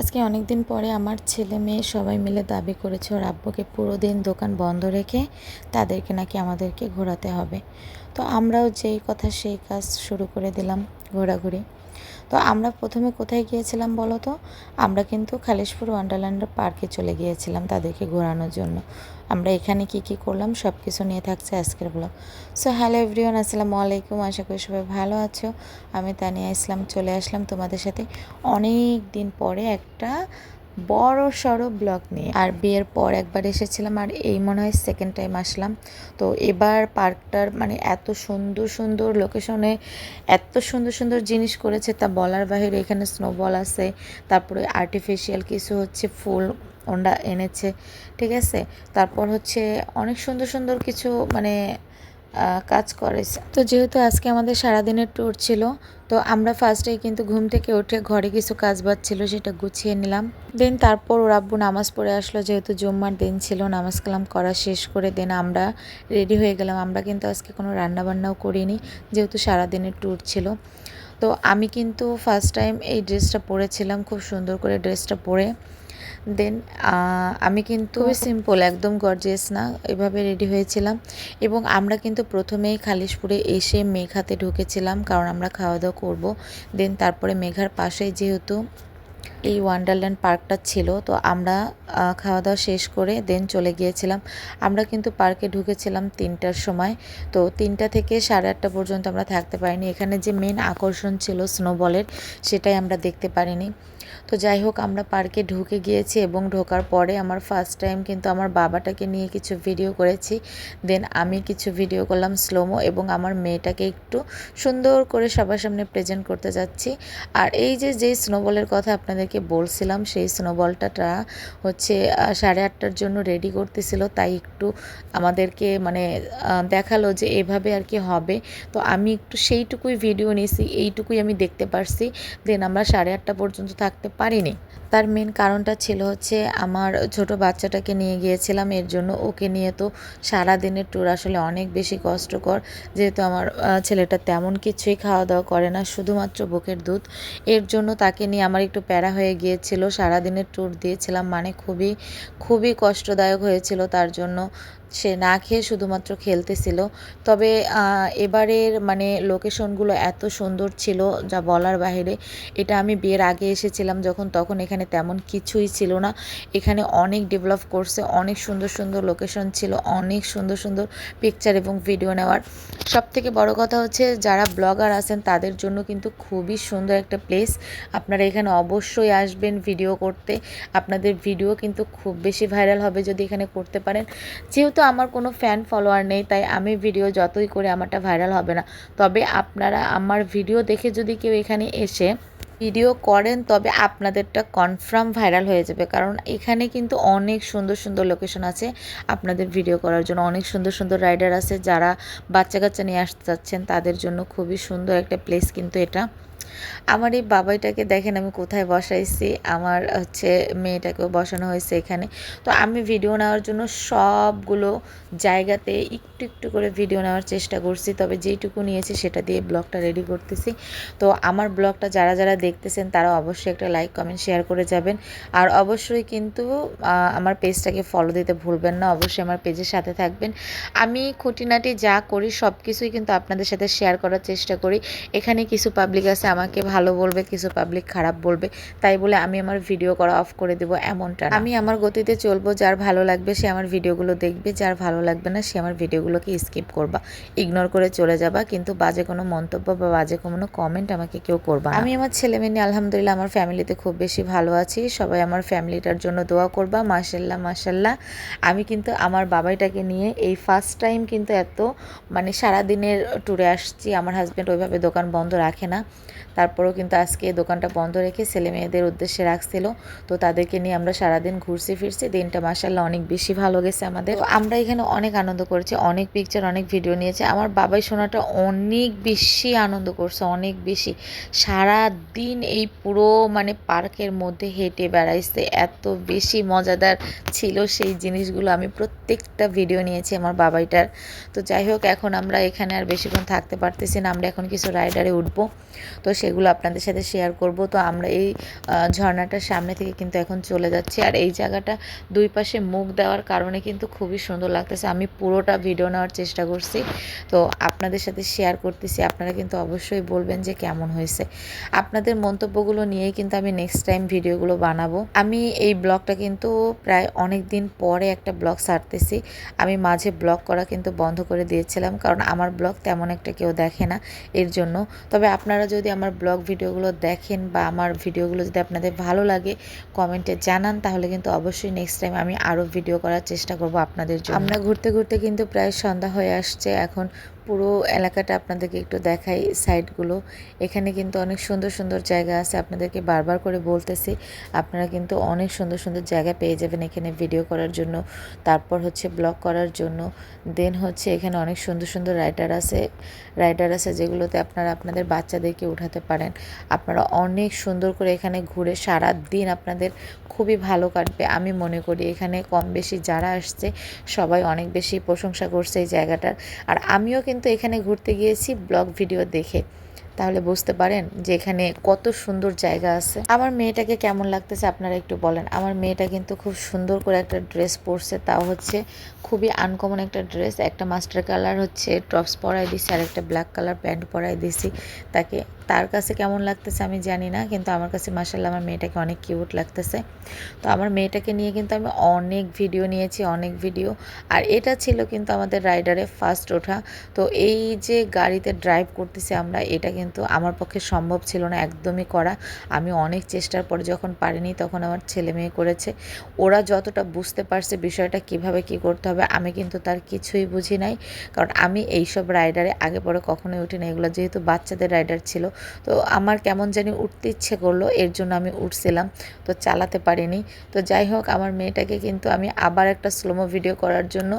আজকে অনেক দিন পরে আমার ছেলে মেয়ে সবাই মিলে দাবি করেছে, ওর আব্বুকে পুরো দিন দোকান বন্ধ রেখে তাদেরকে নাকি আমাদেরকে ঘোরাতে হবে। তো আমরাও যেই কথা সেই কাজ শুরু করে দিলাম ঘোরাঘুরি। তো আমরা প্রথমে কোথায় গিয়েছিলাম বলো তো? আমরা কিন্তু খালিশপুর ওয়ান্ডারল্যান্ডের পার্কে চলে গিয়েছিলাম তাদেরকে ঘোরানোর জন্য। আমরা এখানে কি কি করলাম সব কিছু নিয়ে থাকছে আজকের ব্লগ সো হ্যালো এভরিওয়ান আসসালামু আলাইকুম, আশা করি সবাই ভালো আছো। আমি তানিয়া ইসলাম চলে আসলাম তোমাদের সাথে অনেক দিন পরে একটা বড় সড়ো ব্লগ নিয়ে। আর বিয়ের পর একবার এসেছিলাম আর এই মনে হয় সেকেন্ড টাইম আসলাম। তো এবার পার্কটার মানে এত সুন্দর সুন্দর লোকেশনে এত সুন্দর সুন্দর জিনিস করেছে তা বলার বাহিরে এখানে স্নোবল আছে, তারপরে আর্টিফিশিয়াল কিছু হচ্ছে ফুল ওন্ডা এনেছে, ঠিক আছে? তারপর হচ্ছে অনেক সুন্দর সুন্দর কিছু মানে কাজ করেছে তো যেহেতু আজকে আমাদের সারাদিনের ট্যুর ছিল, তো আমরা ফার্স্টে কিন্তু ঘুম থেকে উঠে ঘরে কিছু কাজ বাজ ছিল সেটা গুছিয়ে নিলাম। দেন তারপর ওর আব্বু নামাজ পড়ে আসলো, যেহেতু জুম্মার দিন ছিল, নামাজ কালাম করা শেষ করে দেন আমরা রেডি হয়ে গেলাম। আমরা কিন্তু আজকে কোনো রান্নাবান্নাও করিনি, যেহেতু সারাদিনের ট্যুর ছিল। তো আমি কিন্তু ফার্স্ট টাইম এই ড্রেসটা পরেছিলাম, খুব সুন্দর করে ড্রেসটা পরে। দেন আমি কিন্তু সিম্পল একদম গর্জিয়াস না এভাবে রেডি হয়েছিলাম। এবং আমরা কিন্তু প্রথমেই খালিশপুরে এসে মেঘাতে ঢুকেছিলাম কারণ আমরা খাওয়া দাওয়া করব। দেন তারপরে মেঘার পাশে যেহেতু এই ওয়ান্ডারল্যান্ড পার্কটা ছিল, তো আমরা খাওয়া দাওয়া শেষ করে দেন চলে গিয়েছিলাম। আমরা কিন্তু পার্কে ঢুকেছিলাম তিনটার সময়, তো তিনটা থেকে সাড়ে আটটা পর্যন্ত আমরা থাকতে পারিনি। এখানে যে মেন আকর্ষণ ছিল স্নোবলের সেটাই আমরা দেখতে পারিনি। তো যাই হোক, আমরা পার্কে ঢুকে গিয়েছি এবং ঢোকার পরে আমার ফার্স্ট টাইম কিন্তু আমার বাবাটাকে নিয়ে কিছু ভিডিও করেছি। দেন আমি কিছু ভিডিও করলাম স্লোমো এবং আমার মেয়েটাকে একটু সুন্দর করে সবার সামনে প্রেজেন্ট করতে যাচ্ছি। আর এই যে যেই স্নোবলের কথা আপনাদেরকে বলছিলাম, সেই স্নোবলটাটা হচ্ছে সাড়ে আটটার জন্য রেডি করতেছিল। তাই একটু আমাদেরকে মানে দেখাল যে এভাবে আর কি হবে। তো আমি একটু সেইটুকুই ভিডিও নিয়েছি, এইটুকুই আমি দেখতে পারছি। দেন আমরা সাড়ে আটটা পর্যন্ত থাকতে পারিনি। তার মেন কারণটা ছিল হচ্ছে আমার ছোট বাচ্চাটাকে নিয়ে গিয়েছিলাম। এর জন্য ওকে নিয়ে তো সারা দিনের ট্যুর আসলে অনেক বেশি কষ্টকর। যেহেতু আমার ছেলেটা তেমন কিছুই খাওয়া দাওয়া করে না, শুধুমাত্র বুকের দুধ। এর জন্য তাকে নিয়ে আমার একটু প্যারা হয়ে গিয়েছিল। সারা দিনের ট্যুর দিয়েছিলাম মানে খুবই খুবই কষ্টদায়ক হয়েছিল তার জন্য। সে না খেয়ে শুধুমাত্র খেলতেছিল। তবে এবারের মানে লোকেশনগুলো এত সুন্দর ছিল যা বলার বাহিরে, এটা আমি বিয়ের আগে এসেছিলাম যখন, তখন এখানে তেমন কিছুই ছিল না। এখানে অনেক ডেভেলপ করছে, অনেক সুন্দর সুন্দর লোকেশন ছিল, অনেক সুন্দর সুন্দর পিকচার এবং ভিডিও নেওয়ার। সব থেকে বড় কথা হচ্ছে, যারা ব্লগার আছেন, তাদের জন্য কিন্তু খুবই সুন্দর একটা প্লেস আপনারা এখানে অবশ্যই আসবেন ভিডিও করতে। আপনাদের ভিডিও কিন্তু খুব বেশি ভাইরাল হবে যদি এখানে করতে পারেন। যেহেতু আমার কোনো ফ্যান ফলোয়ার নেই, তাই আমি ভিডিও যতই করে আমারটা ভাইরাল হবে না। তবে আপনারা আমার ভিডিও দেখে যদি কেউ এখানে এসে ভিডিও করেন, তবে আপনাদেরটা কনফার্ম ভাইরাল হয়ে যাবে। কারণ এখানে কিন্তু অনেক সুন্দর সুন্দর লোকেশন আছে আপনাদের ভিডিও করার জন্য। অনেক সুন্দর সুন্দর রাইডার আছে যারা বাচ্চা কাচ্চা নিয়ে আসতে চাচ্ছেন, তাদের জন্য খুবই সুন্দর একটা প্লেস কিন্তু এটা। আমার এই বাবাইটাকে দেখেন আমি কোথায় বসাইছি, আমার হচ্ছে মেয়েটাকেও বসানো হয়েছে এখানে। তো আমি ভিডিও নেওয়ার জন্য সবগুলো জায়গাতে একটু একটু করে ভিডিও নেওয়ার চেষ্টা করছি, তবে যেইটুকু নিয়েছি সেটা দিয়ে ব্লগটা রেডি করতেছি। তো আমার ব্লগটা যারা যারা দেখতেছেন, তারা অবশ্যই একটা লাইক কমেন্ট শেয়ার করে যাবেন। আর অবশ্যই কিন্তু আমার পেজটাকে ফলো দিতে ভুলবেন না, অবশ্যই আমার পেজের সাথে থাকবেন। আমি খুঁটিনাটি যা করি সব কিছুই কিন্তু আপনাদের সাথে শেয়ার করার চেষ্টা করি। এখানে কিছু পাবলিক আছে আমাকে ভালো বলবে, কিছু পাবলিক খারাপ বলবে, তাই বলে আমি আমার ভিডিও করা অফ করে দেব এমনটা আমি আমার গতিতে চলবো, যার ভালো লাগবে সে আমার ভিডিওগুলো দেখবে, যার ভালো লাগবে না সে আমার ভিডিওগুলোকে স্কিপ করবা ইগনোর করে চলে যাবা, কিন্তু বাজে কোনো মন্তব্য বা বাজে কোনো কমেন্ট আমাকে কেউ করবা আমি আমার ছেলে মেয়ে নিয়ে আলহামদুলিল্লাহ আমার ফ্যামিলিতে খুব বেশি ভালো আছি, সবাই আমার ফ্যামিলিটার জন্য দোয়া করবা মাসাল্লাহ মাসাল্লাহ আমি কিন্তু আমার বাবাইটাকে নিয়ে এই ফার্স্ট টাইম কিন্তু এত মানে সারাদিনের ট্যুরে আসছি, আমার হাজব্যান্ড ওইভাবে দোকান বন্ধ রাখে না। তারপরেও কিন্তু আজকে দোকানটা বন্ধ রেখে ছেলে মেয়েদের উদ্দেশ্যে রাখছিল। তো তাদেরকে নিয়ে আমরা সারাদিন ঘুরছি, ফিরছি। দিনটা মাসাল্লাহ অনেক বেশি ভালো গেছে আমাদের। আমরা এখানে অনেক আনন্দ করেছি, অনেক পিকচার অনেক ভিডিও নিয়েছে। আমার বাবাই শোনাটা অনেক বেশি আনন্দ করছে, অনেক বেশি। সারা দিন এই পুরো মানে পার্কের মধ্যে হেঁটে বেড়াইছে, এত বেশি মজাদার ছিল সেই জিনিসগুলো। আমি প্রত্যেকটা ভিডিও নিয়েছি আমার বাবাইটার। তো যাই হোক, এখন আমরা এখানে আর বেশিক্ষণ থাকতে পারতেছি না, আমরা এখন কিছু রাইডারে উঠবো। তো সে সেগুলো আপনাদের সাথে শেয়ার করব। তো আমরা এই ঝর্ণাটার সামনে থেকে কিন্তু এখন চলে যাচ্ছি। আর এই জায়গাটা দুই পাশে মুখ দেওয়ার কারণে কিন্তু খুবই সুন্দর লাগতেছে। আমি পুরোটা ভিডিও নেওয়ার চেষ্টা করছি। তো আপনাদের সাথে শেয়ার করতেছি। আপনারা কিন্তু অবশ্যই বলবেন যে কেমন হয়েছে। আপনাদের মন্তব্যগুলো নিয়েই কিন্তু আমি নেক্সট টাইম ভিডিওগুলো বানাবো। আমি এই ব্লগটা কিন্তু প্রায় অনেক দিন পরে একটা ব্লগ ছাড়তেছি। আমি মাঝে ব্লগ করা কিন্তু বন্ধ করে দিয়েছিলাম। কারণ আমার ব্লগ তেমন একটা কেউ দেখে না এর জন্য। তবে আপনারা যদি আমার ব্লগ ভিডিওগুলো দেখেন বা আমার ভিডিওগুলো যদি আপনাদের ভালো লাগে কমেন্টে জানান, তাহলে কিন্তু অবশ্যই নেক্সট টাইম আমি আরও ভিডিও করার চেষ্টা করব আপনাদের জন্য। আমরা ঘুরতে ঘুরতে কিন্তু প্রায় সন্ধ্যা হয়ে আসছে, এখন পুরো এলাকাটা আপনাদেরকে একটু দেখাই সাইডগুলো। এখানে কিন্তু অনেক সুন্দর সুন্দর জায়গা আছে, আপনাদেরকে বারবার করে বলতেছি। আপনারা কিন্তু অনেক সুন্দর সুন্দর জায়গা পেয়ে যাবেন এখানে ভিডিও করার জন্য। তারপর হচ্ছে ব্লগ করার জন্য। দেন হচ্ছে এখানে অনেক সুন্দর সুন্দর রাইডার আছে। রাইডার আছে যেগুলোতে আপনারা আপনাদের বাচ্চাদেরকে উঠাতে পারেন। আপনারা অনেক সুন্দর করে এখানে ঘুরে সারা দিন আপনাদের খুবই ভালো কাটবে। আমি মনে করি এখানে কম বেশি যারা আসছে, সবাই অনেক বেশি প্রশংসা করছে এই জায়গাটার। আর আমিও কিন্তু এখানে ঘুরতে গিয়েছি ব্লগ ভিডিও দেখে। তাহলে বুঝতে পারেন যে এখানে কত সুন্দর জায়গা আছে। আমার মেয়েটাকে কেমন লাগতেছে আপনারা একটু বলেন। আমার মেয়েটা কিন্তু খুব সুন্দর করে একটা ড্রেস পরছে। তাও হচ্ছে খুবই আনকমন একটা ড্রেস। একটা মাস্টার কালার হচ্ছে টপস পরাই দিছি, আর একটা ব্ল্যাক কালার প্যান্ট পরাই দিছি। তাকে, তার কাছে কেমন লাগতেছে আমি জানি না, কিন্তু আমার কাছে মাসাল্লাহ আমার মেয়েটাকে অনেক কিউট লাগতেছে। তো আমার মেয়েটাকে নিয়ে কিন্তু আমি অনেক ভিডিও নিয়েছি, অনেক ভিডিও আর এটা ছিল কিন্তু আমাদের রাইডারে ফার্স্ট ওঠা। তো এই যে গাড়িতে ড্রাইভ করতেছি আমরা, এটা কিন্তু আমার পক্ষে সম্ভব ছিল না, একদমই করা। আমি অনেক চেষ্টার পরে যখন পারিনি তখন আমার ছেলে মেয়ে করেছে। ওরা যতটা বুঝতে পারছে বিষয়টা কীভাবে কি করতে হবে, আমি কিন্তু তার কিছুই বুঝি নাই। কারণ আমি এইসব রাইডারে আগে পরে কখনোই উঠি না এগুলো যেহেতু বাচ্চাদের রাইডার ছিল, তো আমার কেমন জানি উঠতে ইচ্ছে করল, এর জন্য আমি উঠছিলাম, তো চালাতে পারিনি। তো যাই হোক, আমার মেয়েটাকে কিন্তু আমি আবার একটা স্লোমো ভিডিও করার জন্য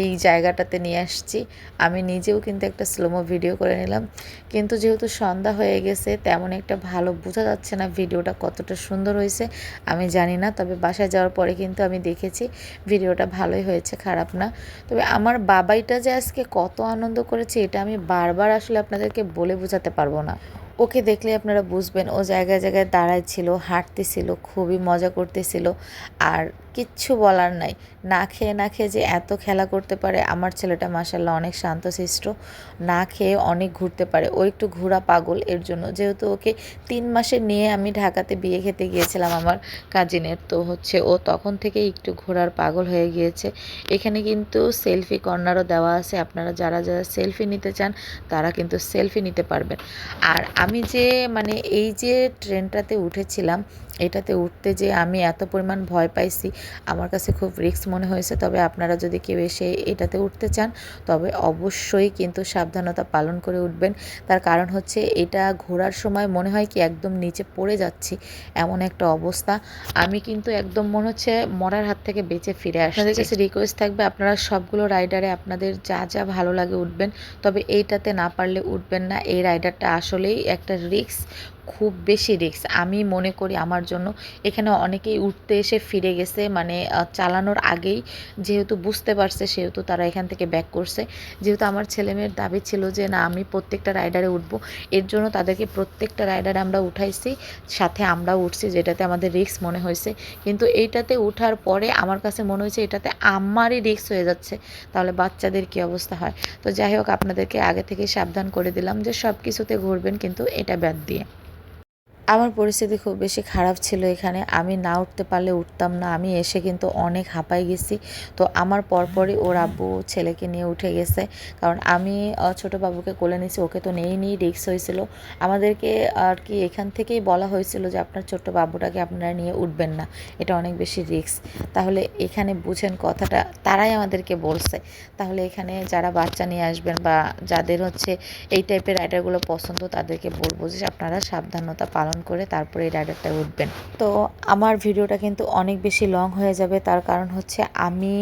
এই জায়গাটাতে নিয়ে আসছি। আমি নিজেও কিন্তু একটা স্লোমো ভিডিও করে নিলাম। কিন্তু যেহেতু সন্ধ্যা হয়ে গেছে, তেমন একটা ভালো বোঝা যাচ্ছে না ভিডিওটা কতটা সুন্দর হয়েছে, আমি জানি না। তবে বাসায় যাওয়ার পরে কিন্তু আমি দেখেছি ভিডিওটা ভালোই হয়েছে, খারাপ না। তবে আমার বাবাইটা যে আজকে কত আনন্দ করেছে, এটা আমি বারবার আসলে আপনাদেরকে বলে বোঝাতে পারব না। ওকে দেখলে আপনারা বুঝবেন, ও জায়গায় জায়গায় দাঁড়ায় ছিল, হাঁটতেছিল, খুবই মজা করতেছিল। আর কিচ্ছু বলার নাই। না খেয়ে না খেয়ে যে এত খেলা করতে পারে, আমার ছেলেটা মাসাল্লাহ অনেক শান্তশিষ্ট। না খেয়ে অনেক ঘুরতে পারে। ও একটু ঘোরা পাগল এর জন্য। যেহেতু ওকে তিন মাসে নিয়ে আমি ঢাকাতে বিয়ে খেতে গিয়েছিলাম আমার কাজিনের তো হচ্ছে ও তখন থেকে একটু ঘোরার পাগল হয়ে গিয়েছে। এখানে কিন্তু সেলফি কর্নারও দেওয়া আছে। আপনারা যারা যারা সেলফি নিতে চান, তারা কিন্তু সেলফি নিতে পারবেন। আর আমি যে মানে এই যে ট্রেনটাতে উঠেছিলাম, এটাতে উঠতে যে আমি এত পরিমাণ ভয় পাইছি আমার কাছে খুব রিস্ক মনে হয়েছে। তবে আপনারা যদি কেউ এসে এটাতে উঠতে চান, তবে অবশ্যই কিন্তু সাবধানতা পালন করে উঠবেন। তার কারণ হচ্ছে এটা ঘোরার সময় মনে হয় কি একদম নিচে পড়ে যাচ্ছি, এমন একটা অবস্থা। আমি কিন্তু একদম মনে হচ্ছে মরার হাত থেকে বেঁচে ফিরে আসছি। আপনাদের কাছে রিকোয়েস্ট থাকবে, আপনারা সবগুলো রাইডারে আপনাদের যা যা ভালো লাগে উঠবেন। তবে এইটাতে না পারলে উঠবেন না। এই রাইডারটা আসলেই একটা রিস্ক খুব বেশি রিস্ক আমি মনে করি আমার জন্য এখানে অনেকেই উঠতে এসে ফিরে গেছে মানে চালানোর আগেই যেহেতু বুঝতে পারছে, সেহেতু তারা এখান থেকে ব্যাক করছে। যেহেতু আমার ছেলেমেয়ের দাবি ছিল যে, না, আমি প্রত্যেকটা রাইডারে উঠবো। এর জন্য তাদেরকে প্রত্যেকটা রাইডারে আমরা উঠাইছি, সাথে আমরাও উঠছি, যেটাতে আমাদের রিস্ক মনে হয়েছে। কিন্তু এইটাতে উঠার পরে আমার কাছে মনে হয়েছে, এটাতে আমারই রিস্ক হয়ে যাচ্ছে। তাহলে বাচ্চাদের কী অবস্থা হয়? তো যাই হোক, আপনাদেরকে আগে থেকে সাবধান করে দিলাম যে সব কিছুতে ঘুরবেন, কিন্তু এটা ব্যাদ দিয়ে। আমার পরিস্থিতি খুব বেশি খারাপ ছিল এখানে। আমি না উঠতে পারলে উঠতাম না। আমি এসে কিন্তু অনেক হাঁপাই গেছি। তো আমার পরপরই ওর আব্বু ছেলেকে নিয়ে উঠে গেছে। কারণ আমি ছোট বাবুকে কোলে নিয়েছি। ওকে তো নেই নিই রিক্স হয়েছিল। আমাদেরকে আর কি এখান থেকেই বলা হয়েছিল যে, আপনার ছোট্ট বাবুটাকে আপনারা নিয়ে উঠবেন না। এটা অনেক বেশি রিক্স তাহলে এখানে বুঝেন কথাটা। তারাই আমাদেরকে বলছে। তাহলে এখানে যারা বাচ্চা নিয়ে আসবেন বা যাদের হচ্ছে এই টাইপের রাইডারগুলো পছন্দ, তাদেরকে বলব যে, আপনারা সাবধানতা পালন অন করে তারপরে এই রাইডারটা উঠবেন। তো আমার ভিডিওটা কিন্তু অনেক বেশি লং হয়ে যাবে, তার কারণ হচ্ছে আমি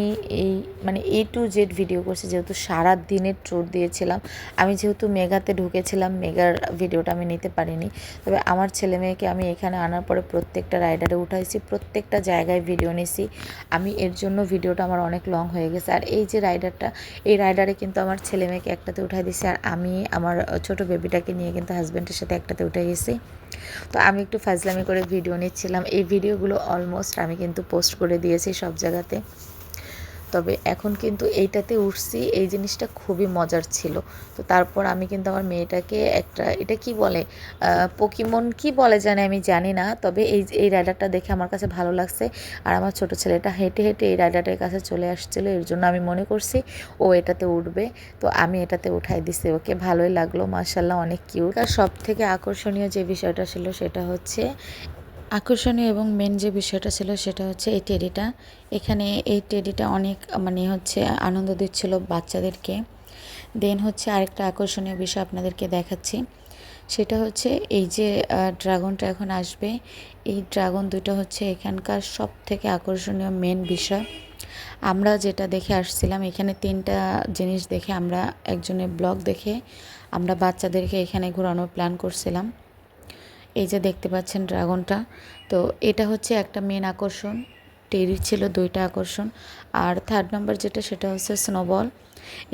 এই মানে এ টু জেড ভিডিও করছি, যেহেতু সারা দিনের ট্যুর দিয়েছিলাম। আমি যেহেতু মেগাতে ঢুকেছিলাম মেগার ভিডিওটা আমি নিতে পারিনি। তবে আমার ছেলে মেয়েকে আমি এখানে আনার পরে প্রত্যেকটা রাইডারে উঠাইছি, প্রত্যেকটা জায়গায় ভিডিও নিছি। আমি এর জন্য ভিডিওটা আমার অনেক লং হয়ে গেছে। আর এই যে রাইডারটা, এই রাইডারে কিন্তু আমার ছেলে মেয়েকে একটাতে উঠাই দিছি। আর আমি আমার ছোট বেবিটাকে নিয়ে কিন্তু হাজব্যান্ডের সাথে একটাতে উঠে গেছি তো আমি একটু ফাজলামি করে ভিডিও নিচ্ছিলাম। এই ভিডিওগুলো অলমোস্ট আমি কিন্তু পোস্ট করে দিয়েছি সব জায়গাতে। তবে এখন কিন্তু এইটাতে উঠছি, এই জিনিসটা খুবই মজার ছিল। তো তারপর আমি কিন্তু আমার মেয়েটাকে একটা, এটা কি বলে পকিমন কি বলে জানে আমি জানি না, তবে এই এই রাইডারটা দেখে আমার কাছে ভালো লাগছে। আর আমার ছোট ছেলেটা হেঁটে হেঁটে এই রাইডারটার কাছে চলে আসছিল, এর জন্য আমি মনে করছি ও এটাতে উঠবে। তো আমি এটাতে উঠাই দিছি, ওকে ভালোই লাগল মার্শাল্লাহ অনেক কিউট আর সব থেকে আকর্ষণীয় যে বিষয়টা ছিল সেটা হচ্ছে আকর্ষণীয় এবং মেন যে বিষয়টা ছিল সেটা হচ্ছে এই টেডিটা এখানে এই টেডিটা অনেক মানে হচ্ছে আনন্দ দিচ্ছিল বাচ্চাদেরকে। দেন হচ্ছে আরেকটা আকর্ষণীয় বিষয় আপনাদেরকে দেখাচ্ছি। সেটা হচ্ছে এই যে ড্রাগনটা এখন আসবে। এই ড্রাগন দুটো হচ্ছে এখানকার সব থেকে আকর্ষণীয় মেন বিষয়। আমরা যেটা দেখে আসছিলাম, এখানে তিনটা জিনিস দেখে আমরা একজনের ব্লগ দেখে আমরা বাচ্চাদেরকে এখানে ঘোরানোর প্ল্যান করছিলাম। এই যে দেখতে পাচ্ছেন ড্রাগনটা, তো এটা হচ্ছে একটা মেন আকর্ষণ। টেরির ছিল দুইটা আকর্ষণ। আর থার্ড নাম্বার যেটা, সেটা হচ্ছে স্নোবল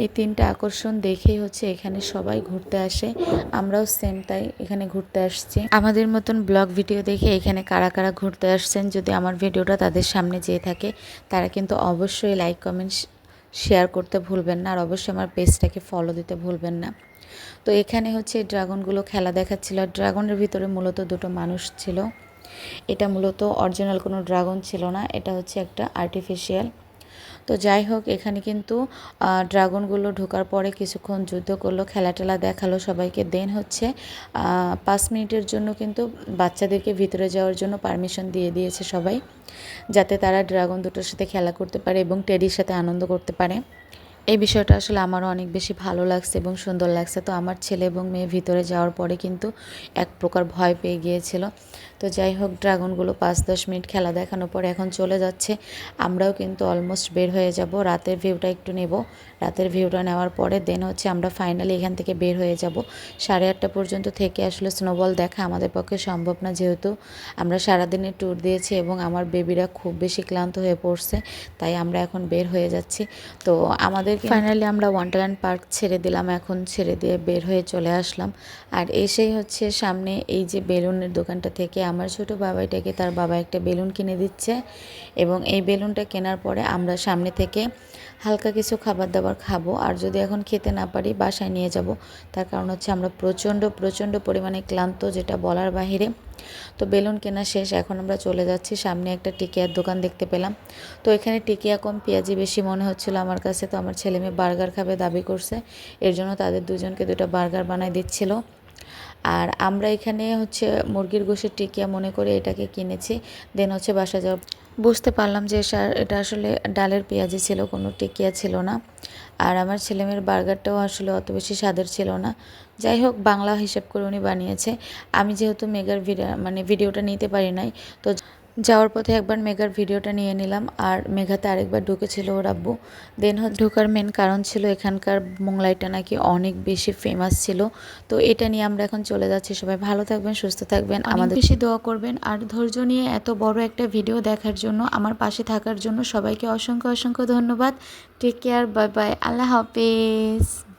এই তিনটা আকর্ষণ দেখেই হচ্ছে এখানে সবাই ঘুরতে আসে। আমরাও সেম তাই এখানে ঘুরতে আসছি। আমাদের মতন ব্লগ ভিডিও দেখে এখানে কারা কারা ঘুরতে আসছেন, যদি আমার ভিডিওটা তাদের সামনে যেয়ে থাকে, তারা কিন্তু অবশ্যই লাইক কমেন্ট শেয়ার করতে ভুলবেন না। আর অবশ্যই আমার পেজটাকে ফলো দিতে ভুলবেন না। তো এখানে হচ্ছে ড্রাগনগুলো খেলা দেখাচ্ছিল। আর ড্রাগনের ভিতরে মূলত দুটো মানুষ ছিল। এটা মূলত অরিজিনাল কোনো ড্রাগন ছিল না, এটা হচ্ছে একটা আর্টিফিশিয়াল। তো যাই হোক, এখানে কিন্তু ড্রাগনগুলো ঢোকার পরে কিছুক্ষণ যুদ্ধ করল খেলা টেলা দেখাল সবাইকে। দেন হচ্ছে পাঁচ মিনিটের জন্য কিন্তু বাচ্চাদেরকে ভিতরে যাওয়ার জন্য পারমিশন দিয়ে দিয়েছে সবাই, যাতে তারা ড্রাগন দুটোর সাথে খেলা করতে পারে এবং টেডির সাথে আনন্দ করতে পারে। এই বিষয়টা আসলে আমারও অনেক বেশি ভালো লাগছে এবং সুন্দর লাগছে। তো আমার ছেলে এবং মেয়ে ভিতরে যাওয়ার পরে কিন্তু এক প্রকার ভয় পেয়ে গিয়েছিল। তো যাই হোক, ড্রাগনগুলো পাঁচ দশ মিনিট খেলা দেখানোর পর এখন চলে যাচ্ছে। আমরাও কিন্তু অলমোস্ট বের হয়ে যাব। রাতের ভিউটা একটু নেব। রাতের ভিউটা নেওয়ার পরে দেন হচ্ছে আমরা ফাইনালি এখান থেকে বের হয়ে যাব। সাড়ে আটটা পর্যন্ত থেকে আসলে স্নোবল দেখা আমাদের পক্ষে সম্ভব না যেহেতু আমরা সারাদিনের ট্যুর দিয়েছি এবং আমার বেবিরা খুব বেশি ক্লান্ত হয়ে পড়ছে, তাই আমরা এখন বের হয়ে যাচ্ছি। তো আমাদের ফাইনালি আমরা ওয়ান্ডারল্যান্ড পার্ক ছেড়ে দিলাম, এখন ছেড়ে দিয়ে বের হয়ে চলে আসলাম। আর এসেই হচ্ছে সামনে এই যে বেলুনের দোকানটা থেকে আমার ছোট বাবাইটাকে তার বাবা একটা বেলুন কিনে দিচ্ছে এবং এই বেলুনটা কেনার পরে আমরা সামনে থেকে হালকা কিছু খাবার দাবার খাব। আর যদি এখন খেতে না পারি, বাসায় নিয়ে যাব। তার কারণ হচ্ছে আমরা প্রচণ্ড প্রচণ্ড পরিমাণে ক্লান্ত, যেটা বলার বাহিরে। তো বেলুন কেনা শেষ। এখন আমরা চলে যাচ্ছি। সামনে একটা টিকিয়ার দোকান দেখতে পেলাম। তো এখানে টিকিয়া কম পেঁয়াজি বেশি মনে হচ্ছিল আমার কাছে। তো আমার ছেলে মেয়ে বার্গার খাবে, দাবি করছে। এর জন্য তাদের দুজনকে দুটো বার্গার বানাই দিচ্ছিল। আর আমরা এখানে হচ্ছে মুরগির গোশের টিকিয়া মনে করে এটাকে কিনেছি। দেন হচ্ছে বাসা যাওয়া বুঝতে পারলাম যে এটা আসলে ডালের পেঁয়াজি ছিল, কোনো টিকিয়া ছিল না। আর আমার ছেলেমেয়ের বার্গারটাও আসলে অত বেশি স্বাদের ছিল না। যাই হোক, বাংলা হিসেব করে উনি বানিয়েছে। আমি যেহেতু মেগার ভিডিও মানে ভিডিওটা নিতে পারি নাই, তো যাওয়ার পথে একবার মেঘার ভিডিওটা নিয়ে নিলাম আর মেঘাতে আরেকবার ঢুকেছিল ওর আব্বু। দেন ঢোকার মেন কারণ ছিল এখানকার মোংলাইটা নাকি অনেক বেশি ফেমাস ছিল। তো এটা নিয়ে আমরা এখন চলে যাচ্ছি। সবাই ভালো থাকবেন সুস্থ থাকবেন। আমাদের বেশি দোয়া করবেন। আর ধৈর্য নিয়ে এত বড় একটা ভিডিও দেখার জন্য আমার পাশে থাকার জন্য সবাইকে অসংখ্য অসংখ্য ধন্যবাদ। টেক কেয়ার বাই বাই আল্লাহ হাফেজ।